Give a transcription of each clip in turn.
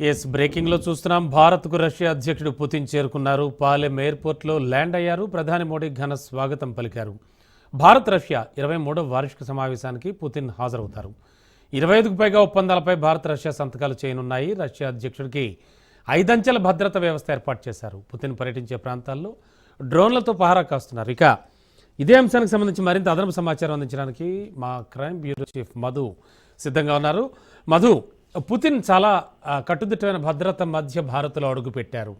Yes బ్రేకింగ్లో చూస్తున్నాం. భారత్కు Russia అధ్యక్షుడు పుతిన్ చేరుకున్నారు. పాలెం ఎయిర్పోర్ట్లో ల్యాండ్ అయ్యారు. ప్రధాని మోడీ ఘన స్వాగతం పలికారు. భారత్ రష్యా ఇరవై మూడవ వార్షిక సమావేశానికి పుతిన్ హాజరవుతారు. ఇరవై ఐదుకు పైగా ఒప్పందాలపై భారత్ రష్యా సంతకాలు చేయనున్నాయి. రష్యా అధ్యక్షుడికి ఐదంచెల భద్రత వ్యవస్థ ఏర్పాటు చేశారు. పుతిన్ పర్యటించే ప్రాంతాల్లో డ్రోన్లతో పహారా కాస్తున్నారు. ఇక ఇదే అంశానికి సంబంధించి మరింత అదనపు సమాచారం అందించడానికి మా క్రైమ్ బ్యూరో చీఫ్ మధు సిద్ధంగా ఉన్నారు. మధు పుతిన్ చాలా కట్టుదిట్టమైన భద్రత మధ్య భారత్లో అడుగుపెట్టారు.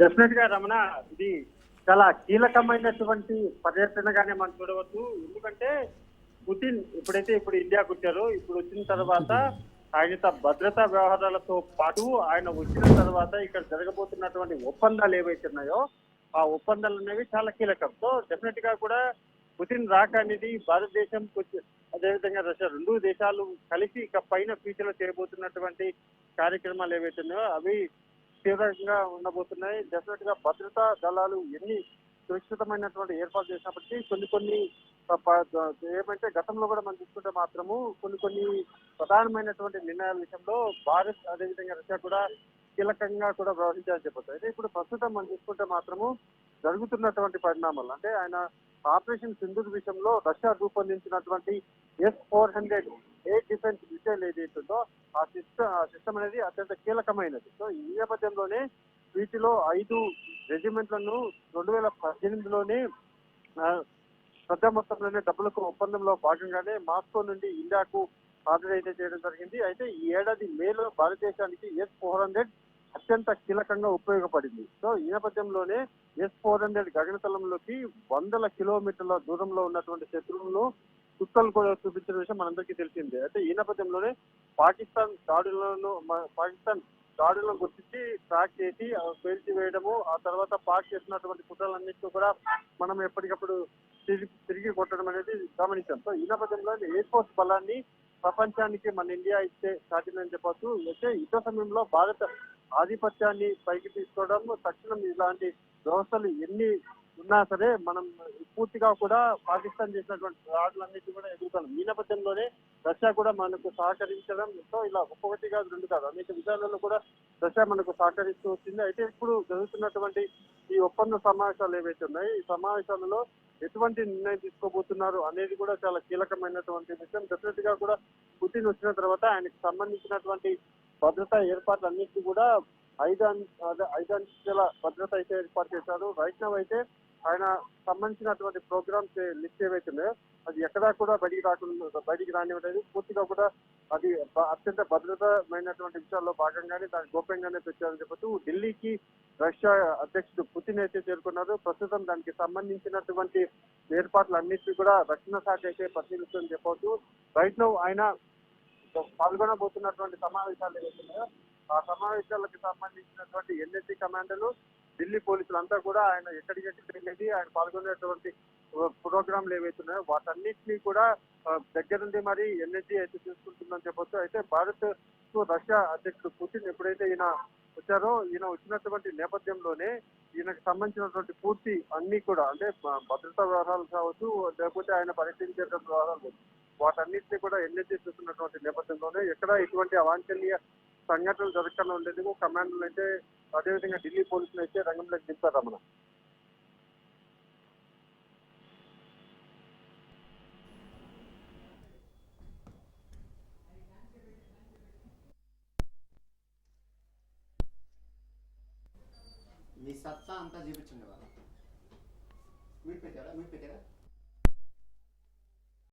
డెఫినెట్గా రమణ ఇది చాలా కీలకమైనటువంటి పర్యటనగానే మనం చూడవచ్చు. ఎందుకంటే పుతిన్ ఎప్పుడైతే ఇప్పుడు ఇండియాకు వచ్చారో ఇప్పుడు వచ్చిన తర్వాత ఆయన భద్రతా వ్యవహారాలతో పాటు ఆయన వచ్చిన తర్వాత ఇక్కడ జరగబోతున్నటువంటి ఒప్పందాలు ఏవైతే ఉన్నాయో ఆ ఒప్పందాలు అనేవి చాలా కీలకం. సో డెఫినెట్గా కూడా పుతిన్ రాక అనేది భారతదేశం అదేవిధంగా రష్యా రెండు దేశాలు కలిసి ఇక పైన ఫ్యూచర్లో చేయబోతున్నటువంటి కార్యక్రమాలు ఏవైతే ఉన్నాయో అవి తీవ్రంగా ఉండబోతున్నాయి. డెఫినెట్గా భద్రతా దళాలు ఎన్ని సురక్షితమైనటువంటి ఏర్పాటు చేసినప్పటికీ కొన్ని కొన్ని ఏమంటే గతంలో కూడా మనం చూసుకుంటే మాత్రము కొన్ని కొన్ని ప్రధానమైనటువంటి నిర్ణయాల విషయంలో భారత్ అదేవిధంగా రష్యా కూడా కీలకంగా కూడా వ్యవహరించాలని చెప్పొచ్చు. అయితే ఇప్పుడు ప్రస్తుతం మనం చూసుకుంటే మాత్రము జరుగుతున్నటువంటి పరిణామాలు అంటే ఆయన ఆపరేషన్ సింధు విషయంలో Russia రూపొందించినటువంటి S four hundred air defence missile ఏదైతుందో ఆ సిస్టమ్ ఆ సిస్టమ్ అనేది అత్యంత కీలకమైనది. సో ఈ నేపథ్యంలోనే వీటిలో ఐదు రెజిమెంట్లను రెండు వేల పద్దెనిమిదిలోనే పెద్ద మొత్తంలోనే డబ్బులకు ఒప్పందంలో భాగంగానే మాస్కో నుండి ఇండియాకు ఆర్డర్ అయితే చేయడం జరిగింది. అయితే ఈ ఏడాది మేలో భారతదేశానికి ఎస్ ఫోర్ హండ్రెడ్ అత్యంత కీలకంగా ఉపయోగపడింది. సో ఈ నేపథ్యంలోనే ఎస్ ఫోర్ హండ్రెడ్ గగనతలంలోకి వందల కిలోమీటర్ల దూరంలో ఉన్నటువంటి శత్రువులను చుక్కలు కూడా చూపించిన విషయం మనందరికీ తెలిసిందే. అయితే ఈ నేపథ్యంలోనే పాకిస్తాన్ దాడులను పాకిస్తాన్ దాడులను గుర్తించి ట్రాక్ చేసి పేల్చి వేయడము ఆ తర్వాత పాక్ చేసినటువంటి కుట్రలన్నింటినీ కూడా మనం ఎప్పటికప్పుడు తిరిగి తిరిగి కొట్టడం అనేది గమనించాం. సో ఈ నేపథ్యంలో ఎయిర్ ఫోర్స్ బలాన్ని ప్రపంచానికి మన ఇండియా ఇస్తే సాధ్యమని చెప్పొచ్చు. అయితే యుద్ధ సమయంలో భారత ఆధిపత్యాన్ని పైకి తీసుకోవడం తక్షణం ఇలాంటి వ్యవస్థలు ఎన్ని ఉన్నా సరే మనం పూర్తిగా కూడా పాకిస్తాన్ చేసినటువంటి దాడులన్నిటి కూడా ఎదుగుతాం. ఈ నేపథ్యంలోనే రష్యా కూడా మనకు సహకరించడం ఎంతో ఇలా ఒక్కొక్కటి కాదు రెండు కాదు. అనేక విషయాలలో కూడా రష్యా మనకు సహకరిస్తూ వచ్చింది. అయితే ఇప్పుడు జరుగుతున్నటువంటి ఈ ఒప్పంద సమావేశాలు ఏవైతే ఉన్నాయి ఈ సమావేశాలలో ఎటువంటి నిర్ణయం తీసుకోబోతున్నారు అనేది కూడా చాలా కీలకమైనటువంటి విషయం. డెఫినెట్గా కూడా పుతిన్ వచ్చిన తర్వాత ఆయనకు సంబంధించినటువంటి భద్రతా ఏర్పాట్లు అన్నింటినీ కూడా ఐదు ఐదు అంచెల భద్రత అయితే ఏర్పాటు చేశారు. రైట్ నవ్ అయితే ఆయన సంబంధించినటువంటి ప్రోగ్రామ్స్ లిస్ట్ ఏవైతున్నాయో అది ఎక్కడా కూడా బయటికి రాకుండా బయటికి రానివ్వలేదు. పూర్తిగా కూడా అది అత్యంత భద్రతమైనటువంటి విషయాల్లో భాగంగానే దాన్ని గోప్యంగానే పెట్టారని చెప్పొచ్చు. ఢిల్లీకి రష్యా అధ్యక్షుడు పుతిన్ అయితే చేరుకున్నారు. ప్రస్తుతం దానికి సంబంధించినటువంటి ఏర్పాట్లు అన్నింటినీ కూడా రక్షణ శాఖ అయితే పరిశీలిస్తుందని చెప్పవచ్చు రైట్ నౌ ఆయన పాల్గొనబోతున్నటువంటి సమావేశాలు ఏవైతున్నాయో ఆ సమావేశాలకు సంబంధించినటువంటి ఎన్ఎస్సీ కమాండర్లు ఢిల్లీ పోలీసులు అంతా కూడా ఆయన ఎక్కడికి వెళ్ళేది ఆయన పాల్గొనేటువంటి ప్రోగ్రాంలు ఏవైతున్నాయో వాటన్నిటినీ కూడా దగ్గరుండి మరి ఎన్ఎస్సీ అయితే చూసుకుంటుందని చెప్పొచ్చు. అయితే భారత్ రష్యా అధ్యక్షుడు పుతిన్ ఎప్పుడైతే ఈయన వచ్చారో ఈయన వచ్చినటువంటి నేపథ్యంలోనే ఈయనకు సంబంధించినటువంటి పూర్తి అన్ని కూడా అంటే భద్రతా వ్యవహారాలు కావచ్చు లేకపోతే ఆయన పర్యటించేటువంటి వ్యవహారాలు వాటన్నిటిని కూడా ఎన్ఎస్సీ చూస్తున్నటువంటి నేపథ్యంలోనే ఎక్కడ ఎటువంటి అవాంఛనీయ సంఘటనలు జరగకుండా ఉండేందుకు కమాండర్లు అయితే అదేవిధంగా ఢిల్లీ పోలీసులు అయితే రంగంలోకి దింపారు రమణ. మీ సత్తా అంతా చూపించండి వాళ్ళ మీరు పెట్టారా? మీరు పెట్టారా?